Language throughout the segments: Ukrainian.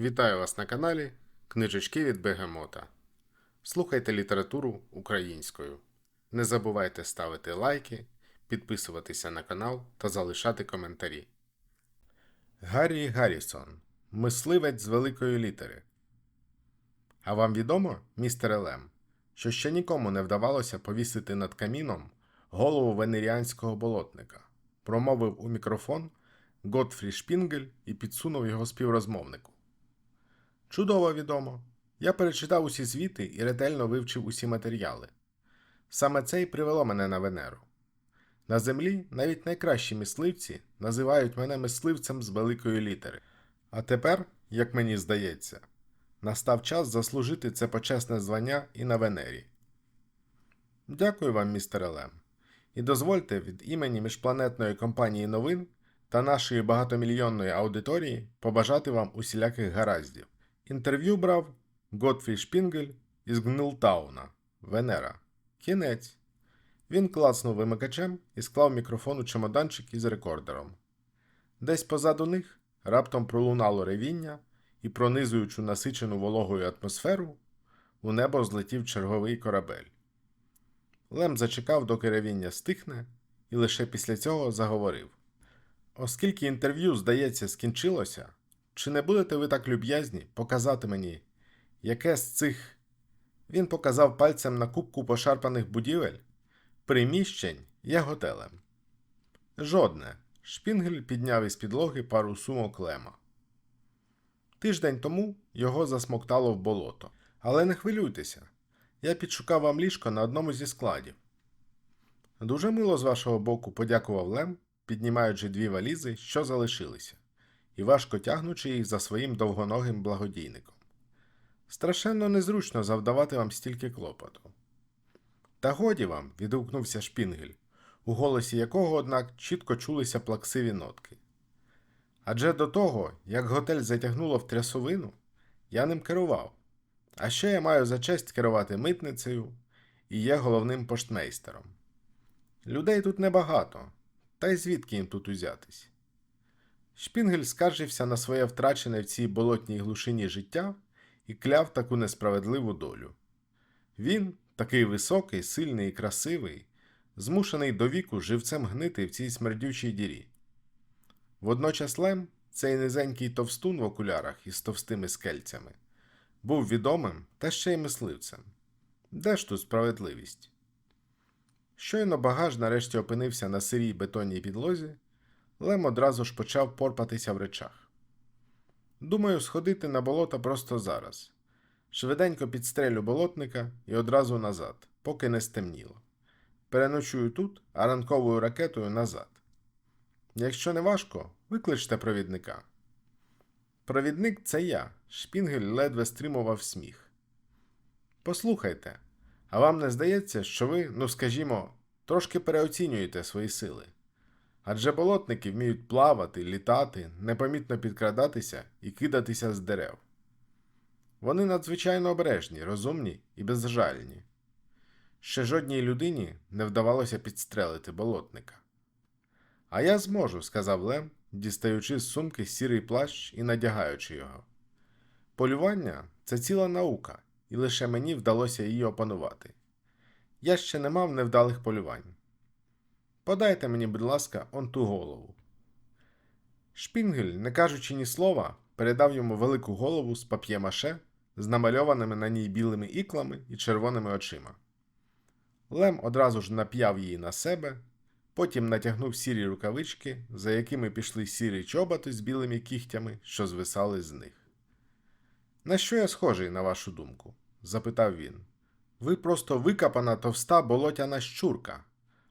Вітаю вас на каналі Книжечки від Бегемота. Слухайте літературу українською. Не забувайте ставити лайки, підписуватися на канал та залишати коментарі. Гаррі Гаррісон. Мисливець з великої літери. А вам відомо, містер Елем, що ще нікому не вдавалося повісити над каміном голову венеріанського болотника, промовив у мікрофон Готфрі Шпінгель і підсунув його співрозмовнику. Чудово відомо. Я перечитав усі звіти і ретельно вивчив усі матеріали. Саме це й привело мене на Венеру. На землі навіть найкращі мисливці називають мене мисливцем з великої літери. А тепер, як мені здається, настав час заслужити це почесне звання і на Венері. Дякую вам, містер Елем. І дозвольте від імені міжпланетної компанії новин та нашої багатомільйонної аудиторії побажати вам усіляких гараздів. Інтерв'ю брав Готфрі Шпінгель із Гнилтауна, Венера. Кінець. Він клацнув вимикачем і склав мікрофон у чемоданчик із рекордером. Десь позаду них раптом пролунало ревіння, і, пронизуючи насичену вологою атмосферу, у небо злетів черговий корабель. Лем зачекав, доки ревіння стихне, і лише після цього заговорив. Оскільки інтерв'ю, здається, скінчилося, чи не будете ви так люб'язні показати мені, яке з цих. Він показав пальцем на кубку пошарпаних будівель, приміщень є готелем. Жодне. Шпінгель підняв із підлоги пару сумок лема. Тиждень тому його засмоктало в болото. Але не хвилюйтеся, я підшукав вам ліжко на одному зі складів. Дуже мило з вашого боку подякував Лем, піднімаючи дві валізи, що залишилися, і важко тягнучи їх за своїм довгоногим благодійником. Страшенно незручно завдавати вам стільки клопоту. Та годі вам, відгукнувся Шпінгель, у голосі якого, однак, чітко чулися плаксиві нотки. Адже до того, як готель затягнуло в трясовину, я ним керував. А ще я маю за честь керувати митницею і є головним поштмейстером. Людей тут небагато, та й звідки їм тут узятись? Шпінгель скаржився на своє втрачене в цій болотній глушині життя і кляв таку несправедливу долю. Він, такий високий, сильний і красивий, змушений до віку живцем гнити в цій смердючій дірі. Водночас Лем, цей низенький товстун в окулярах із товстими скельцями, був відомим та ще й мисливцем. Де ж тут справедливість? Щойно багаж нарешті опинився на сирій бетонній підлозі, Лем одразу ж почав порпатися в речах. Думаю, сходити на болото просто зараз. Швиденько підстрелю болотника і одразу назад, поки не стемніло. Переночую тут, а ранковою ракетою назад. Якщо не важко, викличте провідника. Провідник це я. Шпінгель ледве стримував сміх. Послухайте, а вам не здається, що ви, ну скажімо, трошки переоцінюєте свої сили? Адже болотники вміють плавати, літати, непомітно підкрадатися і кидатися з дерев. Вони надзвичайно обережні, розумні і безжальні. Ще жодній людині не вдавалося підстрелити болотника. А я зможу, сказав Лем, дістаючи з сумки сірий плащ і надягаючи його. Полювання це ціла наука, і лише мені вдалося її опанувати. Я ще не мав невдалих полювань. Подайте мені, будь ласка, он ту голову. Шпінгель, не кажучи ні слова, передав йому велику голову з пап'є-маше з намальованими на ній білими іклами і червоними очима. Лем одразу ж нап'яв її на себе, потім натягнув сірі рукавички, за якими пішли сірі чоботи з білими кігтями, що звисали з них. На що я схожий, на вашу думку? запитав він. Ви просто викапана товста болотяна щурка,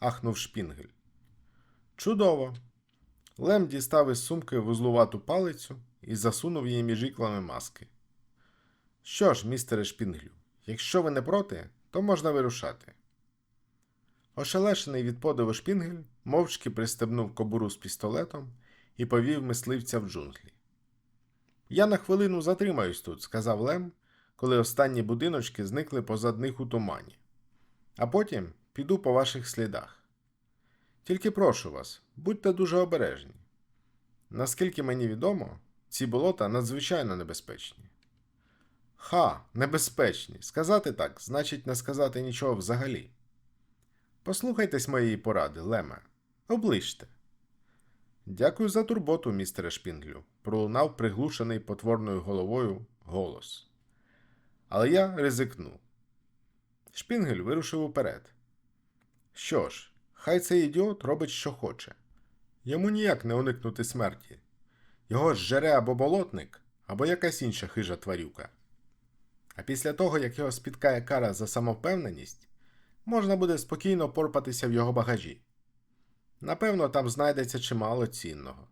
ахнув шпінгель. Чудово. Лем дістав із сумки вузлувату палицю і засунув її між іклами маски. Що ж, містере Шпінглю, якщо ви не проти, то можна вирушати. Ошелешений від подиву Шпінгель мовчки пристебнув кобуру з пістолетом і повів мисливця в джунглі. Я на хвилину затримаюсь тут, сказав Лем, коли останні будиночки зникли позад них у тумані. А потім піду по ваших слідах. Тільки прошу вас, будьте дуже обережні. Наскільки мені відомо, ці болота надзвичайно небезпечні. Ха, небезпечні. Сказати так, значить не сказати нічого взагалі. Послухайтесь моєї поради, Леме. Оближте. Дякую за турботу, містере Шпінглю, пролунав приглушений потворною головою голос. Але я ризикну. Шпінгель вирушив уперед. Що ж, хай цей ідіот робить, що хоче. Йому ніяк не уникнути смерті. Його ж жере або болотник, або якась інша хижа тварюка. А після того, як його спіткає кара за самовпевненість, можна буде спокійно порпатися в його багажі. Напевно, там знайдеться чимало цінного.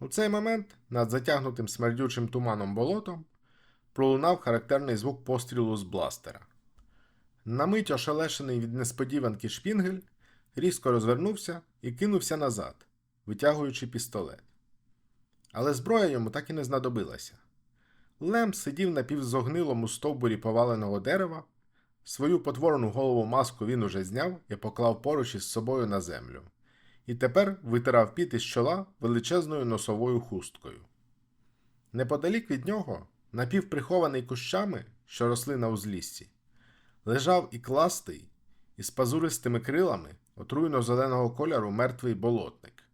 У цей момент над затягнутим смердючим туманом болотом пролунав характерний звук пострілу з бластера. На мить ошелешений від несподіванки шпінгель різко розвернувся і кинувся назад, витягуючи пістолет. Але зброя йому так і не знадобилася. Лем сидів на півзогнилому стовбурі поваленого дерева. Свою потворну голову маску він уже зняв і поклав поруч із собою на землю, і тепер витирав піт із чола величезною носовою хусткою. Неподалік від нього, напівприхований кущами, що росли на узліссі, лежав і кластий, із пазуристими крилами отруйно зеленого кольору мертвий болотник,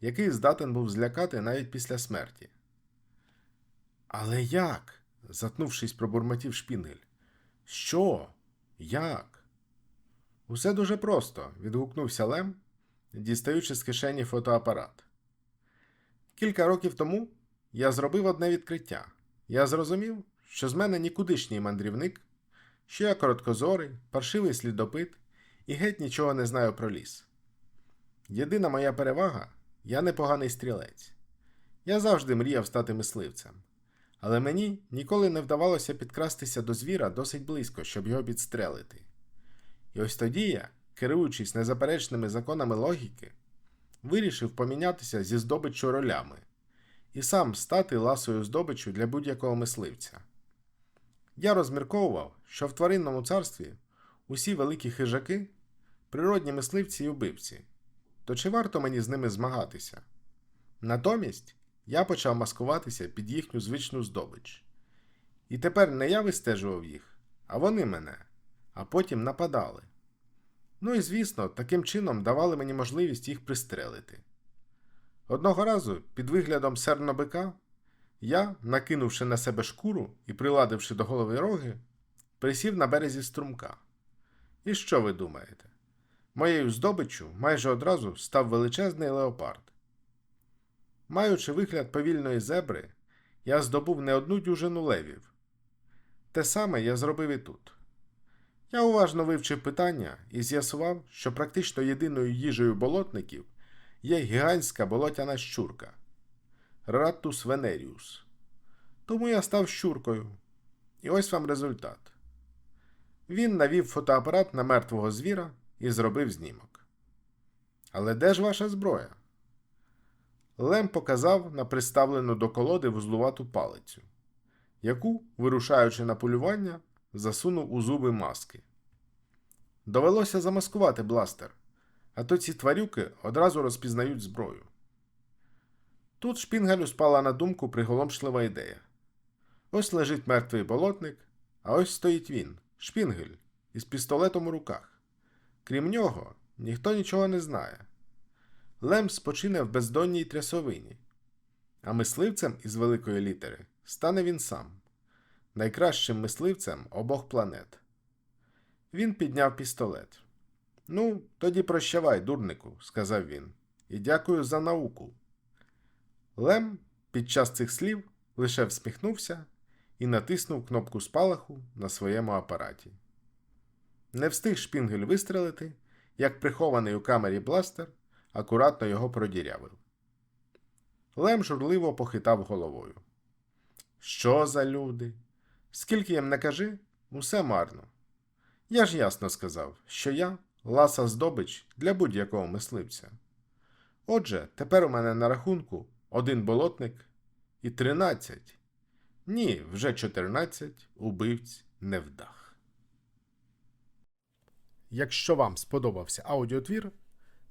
який здатен був злякати навіть після смерті. Але як? затнувшись, пробурмотів шпінгель. Що? Як? Усе дуже просто, відгукнувся Лем, дістаючи з кишені фотоапарат. Кілька років тому я зробив одне відкриття. Я зрозумів, що з мене нікудишній мандрівник, що я короткозорий, паршивий слідопит і геть нічого не знаю про ліс. Єдина моя перевага я непоганий стрілець. Я завжди мріяв стати мисливцем. Але мені ніколи не вдавалося підкрастися до звіра досить близько, щоб його підстрелити. І ось тоді я, керуючись незаперечними законами логіки, вирішив помінятися зі здобиччю ролями і сам стати ласою здобиччю для будь-якого мисливця. Я розмірковував, що в тваринному царстві усі великі хижаки природні мисливці і убивці, то чи варто мені з ними змагатися? Натомість я почав маскуватися під їхню звичну здобич. І тепер не я вистежував їх, а вони мене, а потім нападали. Ну і звісно, таким чином давали мені можливість їх пристрелити. Одного разу, під виглядом сернобика, я, накинувши на себе шкуру і приладивши до голови роги, присів на березі струмка. І що ви думаєте? Моєю здобиччю майже одразу став величезний леопард. Маючи вигляд повільної зебри, я здобув не одну дюжину левів. Те саме я зробив і тут. Я уважно вивчив питання і з'ясував, що практично єдиною їжею болотників є гігантська болотяна щурка Ратус венеріус. Тому я став щуркою. І ось вам результат. Він навів фотоапарат на мертвого звіра і зробив знімок. Але де ж ваша зброя? Лем показав на приставлену до колоди вузлувату палицю, яку, вирушаючи на полювання, засунув у зуби маски. Довелося замаскувати бластер, а то ці тварюки одразу розпізнають зброю. Тут Шпінгелю спала на думку приголомшлива ідея. Ось лежить мертвий болотник, а ось стоїть він, Шпінгель, із пістолетом у руках. Крім нього, ніхто нічого не знає. Лем спочине в бездонній трясовині, а мисливцем із великої літери стане він сам, найкращим мисливцем обох планет. Він підняв пістолет. Ну, тоді прощавай, дурнику, сказав він, і дякую за науку. Лем під час цих слів лише всміхнувся і натиснув кнопку спалаху на своєму апараті. Не встиг шпінгель вистрелити, як прихований у камері бластер акуратно його продірявив. Лем журливо похитав головою. Що за люди? Скільки їм не кажи, усе марно. Я ж ясно сказав, що я ласа здобич для будь-якого мисливця. Отже, тепер у мене на рахунку один болотник і тринадцять. Ні, вже чотирнадцять убивць невдах. Якщо вам сподобався аудіотвір,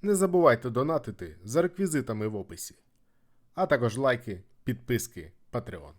не забувайте донатити за реквізитами в описі, а також лайки, підписки Patreon.